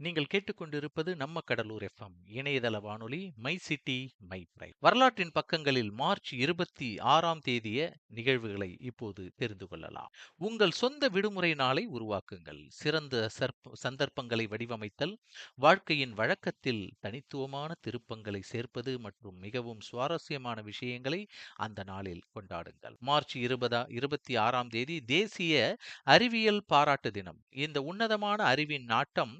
நீங்கள் கேட்டுக்கொண்டிருப்பது நம்ம கடலூர் எஃப்எம் இணையதள வானொலி மை சிட்டி மை பிரைட் வரலாற்றின் பக்கங்களில் மார்ச் இருபத்தி ஆறாம் தேதிய நிகழ்வுகளை இப்போது தெரிந்து கொள்ளலாம். உங்கள் சொந்த விடுமுறை நாளை உருவாக்குங்கள். சிறந்த சர்ப்ப சந்தர்ப்பங்களை வடிவமைத்தல் வாழ்க்கையின் வழக்கத்தில் தனித்துவமான திருப்பங்களை சேர்ப்பது மற்றும் மிகவும் சுவாரஸ்யமான விஷயங்களை அந்த நாளில் கொண்டாடுங்கள். மார்ச் இருபதா இருபத்தி ஆறாம் தேதி தேசிய அறிவியல் பாராட்டு தினம். இந்த உன்னதமான அறிவின் நாட்டம்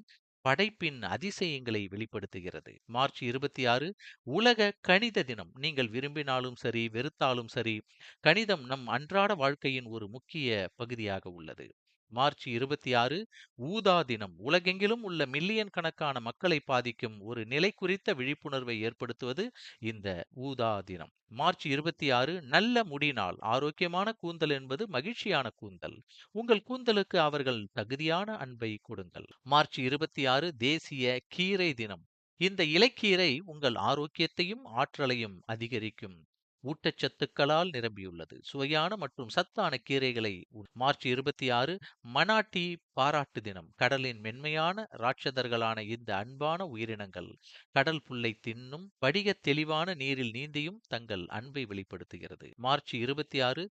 படைப்பின் அதிசயங்களை வெளிப்படுத்துகிறது. மார்ச் இருபத்தி ஆறு உலக கணித தினம். நீங்கள் விரும்பினாலும் சரி வெறுத்தாலும் சரி கணிதம் நம் அன்றாட வாழ்க்கையின் ஒரு முக்கிய பகுதியாக உள்ளது. மார்ச் இருபத்தி ஆறு ஊதா தினம். உலகெங்கிலும் உள்ள மில்லியன் கணக்கான மக்களை பாதிக்கும் ஒரு நிலை குறித்த விழிப்புணர்வை ஏற்படுத்துவது இந்த ஊதா தினம். மார்ச் இருபத்தி ஆறு நல்ல முடினால் ஆரோக்கியமான கூந்தல் என்பது மகிழ்ச்சியான கூந்தல். உங்கள் கூந்தலுக்கு அவர்கள் தகுதியான அன்பை கொடுங்கள். மார்ச் இருபத்தி ஆறு தேசிய கீரை தினம். இந்த இலைக்கீரை உங்கள் ஆரோக்கியத்தையும் ஆற்றலையும் அதிகரிக்கும். ஊட்டச்சத்துக்களால் நிரம்பியுள்ளது. சுவையான மற்றும் சத்தான கீரைகளை மார்ச் இருபத்தி ஆறு மனாட்டி பாராட்டு தினம். கடலின் மென்மையான ராட்சதர்களான இந்த அன்பான உயிரினங்கள் கடல் புல்லை தின்னும் படிக தெளிவான நீரில் நீந்தியும் தங்கள் அன்பை வெளிப்படுத்துகிறது. மார்ச் இருபத்தி ஆறு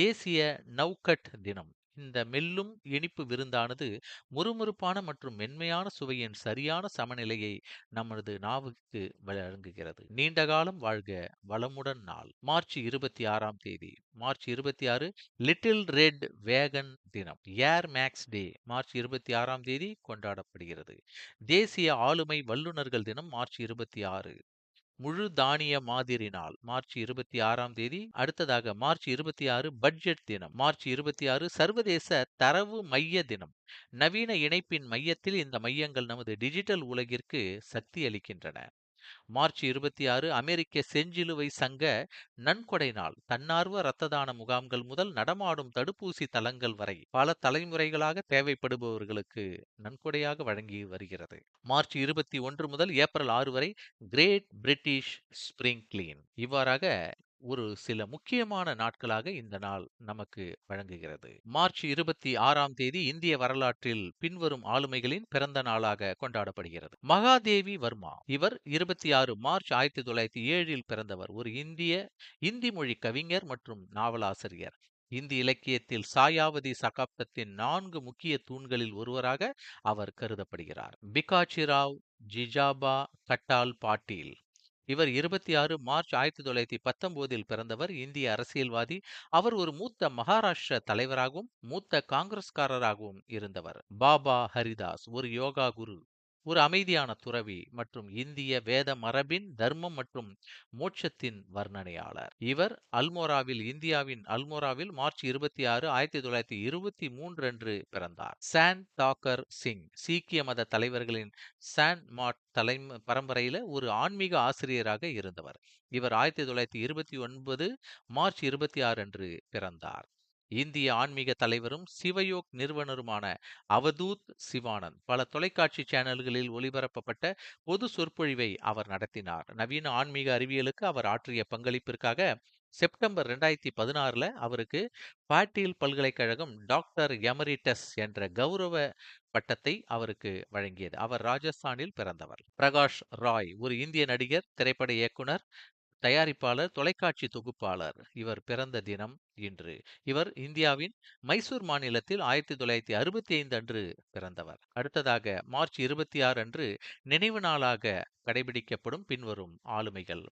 தேசிய நௌகட் தினம். இந்த மெல்லும் இனிப்பு விருந்தானது முறுமுறுப்பான மற்றும் மென்மையான சுவையின் சரியான சமநிலையை நமது நாவுக்கு வழங்குகிறது. நீண்ட காலம் வாழ்க. வளமுடன் நாள். மார்ச் இருபத்தி ஆறாம் தேதி. மார்ச் இருபத்தி ஆறு லிட்டில் ரெட் வேகன் தினம். ஏர் மேக்ஸ் டே மார்ச் இருபத்தி ஆறாம் தேதி கொண்டாடப்படுகிறது. தேசிய ஆளுமை வல்லுநர்கள் தினம் மார்ச் இருபத்தி ஆறு. முழு தானிய மாதிரி நாள் மார்ச் இருபத்தி ஆறாம் தேதி அடுத்ததாக மார்ச் இருபத்தி ஆறு பட்ஜெட் தினம் மார்ச் இருபத்தி ஆறு சர்வதேச தரவு மைய தினம். நவீன இணைப்பின் மையத்தில் இந்த மையங்கள் நமது டிஜிட்டல் உலகிற்கு சக்தி அளிக்கின்றன. மார்ச் இருபத்தி ஆறு அமெரிக்க செஞ்சிலுவை சங்க நன்கொடை நாள் தன்னார்வ இரத்த தான முகாம்கள் முதல் நடமாடும் தடுப்பூசி தளங்கள் வரை பல தலைமுறைகளாக தேவைப்படுபவர்களுக்கு நன்கொடையாக வழங்கி வருகிறது. மார்ச் இருபத்தி ஒன்று முதல் ஏப்ரல் ஆறு வரை கிரேட் பிரிட்டிஷ் ஸ்பிரிங் கிளீன் இவ்வாறாக ஒரு சில முக்கியமான நாட்களாக இந்த நாள் நமக்கு வழங்குகிறது. மார்ச் இருபத்தி ஆறாம் தேதி இந்திய வரலாற்றில் பின்வரும் ஆளுமைகளின் பிறந்த நாளாக கொண்டாடப்படுகிறது. மகாதேவி வர்மா இவர் இருபத்தி ஆறு மார்ச் ஆயிரத்தி தொள்ளாயிரத்தி ஏழில் பிறந்தவர். ஒரு இந்திய இந்தி மொழி கவிஞர் மற்றும் நாவலாசிரியர். இந்தி இலக்கியத்தில் சாயாவதி சகாப்தத்தின் நான்கு முக்கிய தூண்களில் ஒருவராக அவர் கருதப்படுகிறார். பிகாச்சிராவ் ஜிஜாபா கட்டால் பாட்டீல். இவர் இருபத்தி ஆறு மார்ச் ஆயிரத்தி தொள்ளாயிரத்தி பத்தொன்பதில் பிறந்தவர் இந்திய அரசியல்வாதி. அவர் ஒரு மூத்த மகாராஷ்டிர தலைவராகவும் மூத்த காங்கிரஸ்காரராகவும் இருந்தவர். பாபா ஹரிதாஸ் ஒரு யோகா குரு. ஒரு அமைதியான துறவி மற்றும் இந்திய வேத மரபின் தர்மம் மற்றும் மோட்சத்தின் வர்ணனையாளர். இவர் அல்மோராவில் இந்தியாவின் அல்மோராவில் மார்ச் இருபத்தி ஆறு ஆயிரத்தி தொள்ளாயிரத்தி இருபத்தி மூன்று அன்று பிறந்தார். சான் தாக்கர் சிங் சீக்கிய மத தலைவர்களின் சான் மாட் தலை பரம்பரையில ஒரு ஆன்மீக ஆசிரியராக இருந்தவர். இவர் ஆயிரத்தி தொள்ளாயிரத்தி இருபத்தி ஒன்பது மார்ச் இருபத்தி ஆறு அன்று பிறந்தார். இந்திய ஆன்மீக தலைவரும் சிவயோக் நிறுவனருமான அவதூத் சிவானந்த். பல தொலைக்காட்சி சேனல்களில் ஒளிபரப்பப்பட்ட பொது சொற்பொழிவை அவர் நடத்தினார். நவீன ஆன்மீக அறிவியலுக்கு அவர் ஆற்றிய பங்களிப்பிற்காக செப்டம்பர் ரெண்டாயிரத்தி பதினாறுல அவருக்கு பாட்டீல் பல்கலைக்கழகம் டாக்டர் எமரிட்டஸ் என்ற கௌரவ பட்டத்தை அவருக்கு வழங்கியது. அவர் ராஜஸ்தானில் பிறந்தவர். பிரகாஷ் ராய் ஒரு இந்திய நடிகர் திரைப்பட இயக்குனர் தயாரிப்பாளர் தொலைக்காட்சி தொகுப்பாளர். இவர் பிறந்த தினம் இன்று. இவர் இந்தியாவின் மைசூர் மாநிலத்தில் ஆயிரத்தி தொள்ளாயிரத்தி அறுபத்தி ஐந்து அன்று பிறந்தவர். அடுத்ததாக மார்ச் இருபத்தி ஆறு அன்று நினைவு நாளாக கடைபிடிக்கப்படும் பின்வரும் ஆளுமைகள்.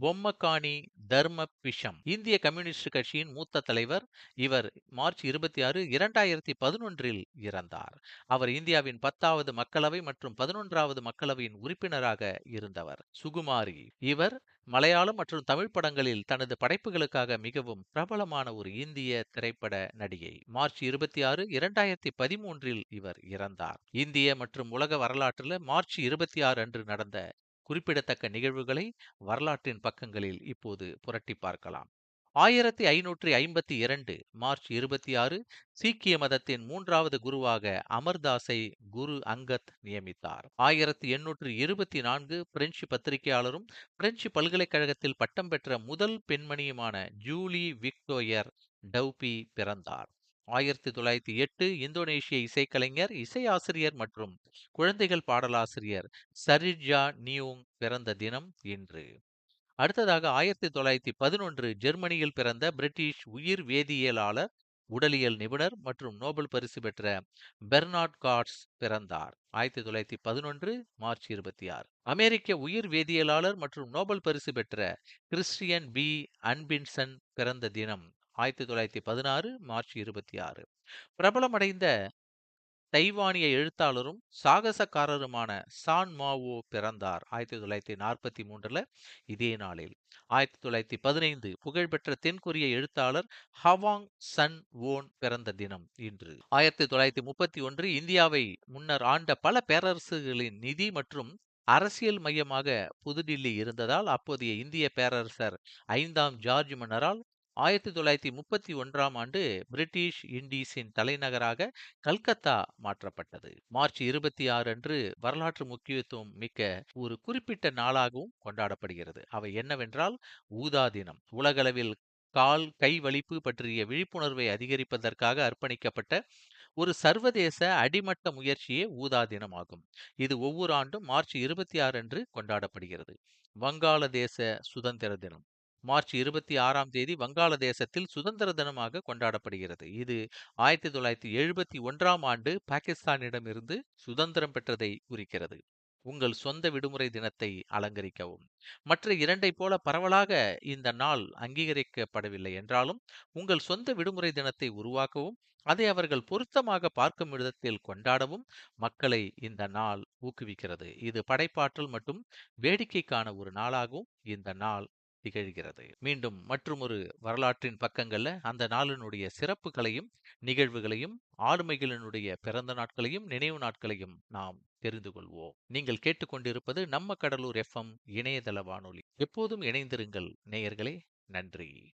பொம்மக்காணி தர்ம பிஷம் இந்திய கம்யூனிஸ்ட் கட்சியின் மூத்த தலைவர் இவர் மார்ச் இருபத்தி ஆறு இரண்டாயிரத்தி பதினொன்றில் இறந்தார். அவர் இந்தியாவின் பத்தாவது மக்களவை மற்றும் பதினொன்றாவது மக்களவையின் உறுப்பினராக இருந்தவர். சுகுமாரி இவர் மலையாளம் மற்றும் தமிழ் படங்களில் தனது படைப்புகளுக்காக மிகவும் பிரபலமான ஒரு இந்திய திரைப்பட நடிகை. மார்ச் இருபத்தி ஆறு இரண்டாயிரத்தி பதிமூன்றில் இவர் இறந்தார். இந்திய மற்றும் உலக வரலாற்றில் மார்ச் இருபத்தி ஆறு அன்று நடந்த குறிப்பிடத்தக்க நிகழ்வுகளை வரலாற்றின் பக்கங்களில் இப்போது புரட்டி பார்க்கலாம். ஆயிரத்தி ஐநூற்றி ஐம்பத்தி இரண்டு மார்ச் இருபத்தி ஆறு சீக்கிய மதத்தின் மூன்றாவது குருவாக அமர்தாஸை குரு அங்கத் நியமித்தார். ஆயிரத்தி எண்ணூற்று இருபத்தி நான்கு பிரெஞ்சு பத்திரிகையாளரும் பிரெஞ்சு பல்கலைக்கழகத்தில் பட்டம் பெற்ற முதல் பெண்மணியுமான ஜூலி விக்டோயர் டவுபி பிறந்தார். ஆயிரத்தி தொள்ளாயிரத்தி எட்டு இந்தோனேஷிய இசைக்கலைஞர் இசையாசிரியர் மற்றும் குழந்தைகள் பாடலாசிரியர் சரிஜா நியூங் பிறந்த தினம் இன்று. அடுத்ததாக ஆயிரத்தி தொள்ளாயிரத்தி பதினொன்று ஜெர்மனியில் பிறந்த பிரிட்டிஷ் உயிர் வேதியியலாளர் உடலியல் நிபுணர் மற்றும் நோபல் பரிசு பெற்ற பெர்னார்ட் காட்ஸ் பிறந்தார். ஆயிரத்தி தொள்ளாயிரத்தி பதினொன்று மார்ச் இருபத்தி ஆறு. அமெரிக்க உயிர் வேதியியலாளர் மற்றும் நோபல் பரிசு பெற்ற கிறிஸ்டியன் பி. அன்பின்சன் பிறந்த தினம் ஆயிரத்தி தொள்ளாயிரத்தி பதினாறு மார்ச் இருபத்தி ஆறு. பிரபலமடைந்த தைவானிய எழுத்தாளரும் சாகசக்காரருமான சான் மாவோ பிறந்தார். ஆயிரத்தி தொள்ளாயிரத்தி நாற்பத்தி மூன்றுல இதே நாளில். ஆயிரத்தி தொள்ளாயிரத்தி பதினைந்து புகழ்பெற்ற தென்கொரிய எழுத்தாளர் ஹவாங் சன் ஓன் பிறந்த தினம் இன்று. ஆயிரத்தி தொள்ளாயிரத்தி முப்பத்தி ஒன்று இந்தியாவை முன்னர் ஆண்ட பல பேரரசுகளின் நிதி மற்றும் அரசியல் மையமாக புதுடில்லி இருந்ததால் அப்போதைய இந்திய பேரரசர் ஐந்தாம் ஜார்ஜ் மன்னரால் ஆயிரத்தி தொள்ளாயிரத்தி முப்பத்தி ஒன்றாம் ஆண்டு பிரிட்டிஷ் இண்டீஸின் தலைநகராக கல்கத்தா மாற்றப்பட்டது. மார்ச் இருபத்தி ஆறு அன்று வரலாற்று முக்கியத்துவம் மிக்க ஒரு குறிப்பிட்ட நாளாகவும் கொண்டாடப்படுகிறது. அவை என்னவென்றால் ஊதா தினம். உலகளவில் கால் கை வலிப்பு பற்றிய விழிப்புணர்வை அதிகரிப்பதற்காக அர்ப்பணிக்கப்பட்ட ஒரு சர்வதேச அடிமட்ட முயற்சியே ஊதா தினமாகும். இது ஒவ்வொரு ஆண்டும் மார்ச் இருபத்தி ஆறு அன்று கொண்டாடப்படுகிறது. வங்காளதேச சுதந்திர தினம். மார்ச் இருபத்தி ஆறாம் தேதி வங்காளதேசத்தில் சுதந்திர தினமாக கொண்டாடப்படுகிறது. இது ஆயிரத்தி தொள்ளாயிரத்தி எழுபத்தி ஒன்றாம் ஆண்டு பாகிஸ்தானிடமிருந்து சுதந்திரம் பெற்றதை குறிக்கிறது. உங்கள் சொந்த விடுமுறை தினத்தை அலங்கரிக்கவும். மற்ற இரண்டை போல பரவலாக இந்த நாள் அங்கீகரிக்கப்படவில்லை என்றாலும் உங்கள் சொந்த விடுமுறை தினத்தை உருவாக்கவும் அதை அவர்கள் பொருத்தமாக பார்க்கும் விதத்தில் கொண்டாடவும் மக்களை இந்த நாள் ஊக்குவிக்கிறது. இது படைப்பாற்றல் மற்றும் வேடிக்கைக்கான ஒரு நாளாகவும் இந்த நாள் திகழ்கிறது. மீண்டும் மற்றொரு வரலாற்றின் பக்கங்கள்ல அந்த நாளினுடைய சிறப்புகளையும் நிகழ்வுகளையும் ஆளுமைகளினுடைய பிறந்த நாட்களையும் நினைவு நாட்களையும் நாம் தெரிந்து கொள்வோம். நீங்கள் கேட்டுக்கொண்டிருப்பது நம்ம கடலூர் எஃப்எம் இணையதள வானொலி. எப்போதும் இணைந்திருங்கள் நேயர்களே நன்றி.